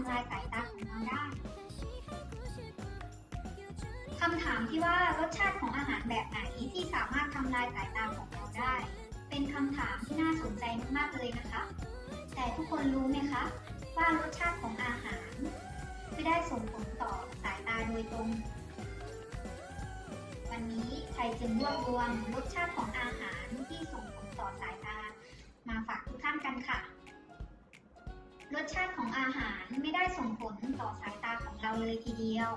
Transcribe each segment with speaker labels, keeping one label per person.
Speaker 1: ำลายสายตาของเราได้คำถามที่ว่ารสชาติของอาหารแบบไหนที่สามารถทำลายสายตาของเราได้ เป็นคำถามที่น่าสนใจมากๆเลยนะคะ แต่ทุกคนรู้ไหมคะ ว่ารสชาติของอาหาร ไม่ได้ส่งผลต่อสายตาโดยตรง วันนี้ไทยจึงรวบรวมรสชาติของอาหารที่ส่งผลต่อสายตา มาฝากทุกท่านกันค่ะ สชาติของอาหารไม่ได้ส่งผลต่อสายตาของเราเลยทีเดียว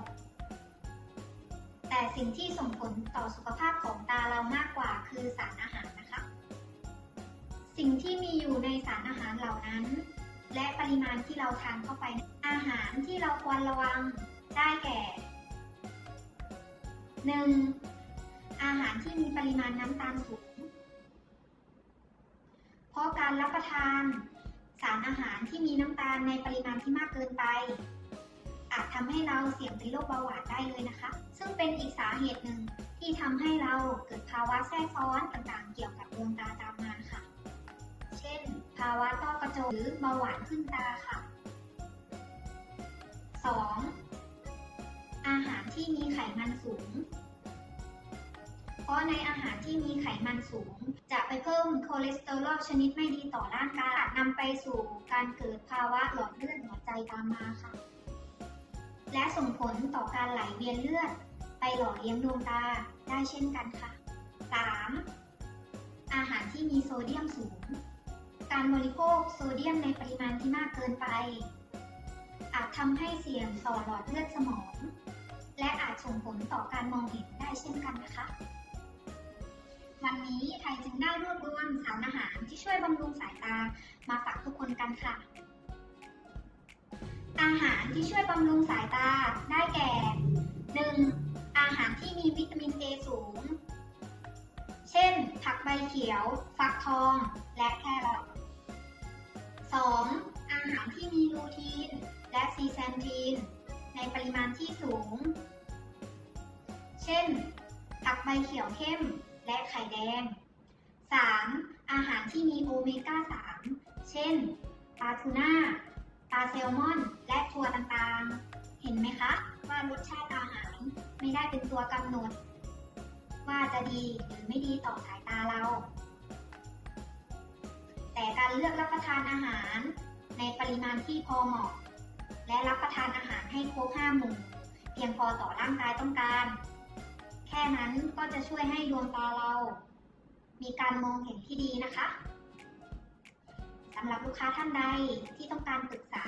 Speaker 1: แต่สิ่งที่ส่งผลต่อสุขภาพของตาเรามากกว่าคือสารอาหารนะคะ สิ่งที่มีอยู่ในสารอาหารเหล่านั้น และปริมาณที่เราทานเข้าไปอาหารที่เราควรระวังได้แก่ 1. อาหารที่มีปริมาณน้ำตาลสูง เพราะการรับประทาน สารอาหารที่มีน้ำตาลในปริมาณที่มากเกินไป อาจทำให้เราเสี่ยงเป็นโรคเบาหวานได้เลยนะคะ ซึ่งเป็นอีกสาเหตุหนึ่งที่ทำให้เราเกิดภาวะแทรกซ้อนต่างๆ เกี่ยวกับดวงตาตามมาค่ะ เช่น ภาวะต้อกระจกหรือเบาหวานขึ้นตาค่ะ 2. อาหารที่มีไขมันสูง เพราะในอาหารที่มีไขมันสูง จะไปเพิ่มคอเลสเตอรอลชนิดไม่ดีต่อร่างกายนำไปสู่การเกิดภาวะหลอดเลือดหัวใจตามมาค่ะ และส่งผลต่อการไหลเวียนเลือด ไปหล่อเลี้ยงดวงตาได้เช่นกันค่ะ 3. อาหารที่มีโซเดียมสูง การบริโภคโซเดียมในปริมาณที่มากเกินไป อาจทำให้เสี่ยงต่อหลอดเลือดสมอง และอาจส่งผลต่อการมองเห็นได้เช่นกันนะคะ วันนี้ไทยจึงได้รวบรวมสารอาหารที่ช่วยบำรุงสายตามาฝากทุกคนกันค่ะ อาหารที่ช่วยบำรุงสายตาได้แก่ 1. อาหารที่มีวิตามิน A สูง เช่น ผักใบเขียว ฟักทอง และแครอท 2. อาหารที่มีลูทีน และซีแซนทีน ในปริมาณที่สูง เช่น ผักใบเขียวเข้ม และไข่แดง 3. อาหารที่มีโอเมก้า 3 เช่น ปลาทูน่า ปลาแซลมอน และถั่วต่างๆ เห็นไหมคะว่ารสชาติอาหารไม่ได้เป็นตัวกำหนด ว่าจะดีหรือไม่ดีต่อสายตาเรา แต่การเลือกรับประทานอาหาร ในปริมาณที่พอเหมาะ และรับประทานอาหารให้ครบห้าหมู่เพียงพอต่อร่างกายต้องการ แค่นั้นก็จะช่วยให้ดวงตาเรา มีการมองเห็นที่ดีนะคะสำหรับลูกค้าท่านใดที่ต้องการปรึกษา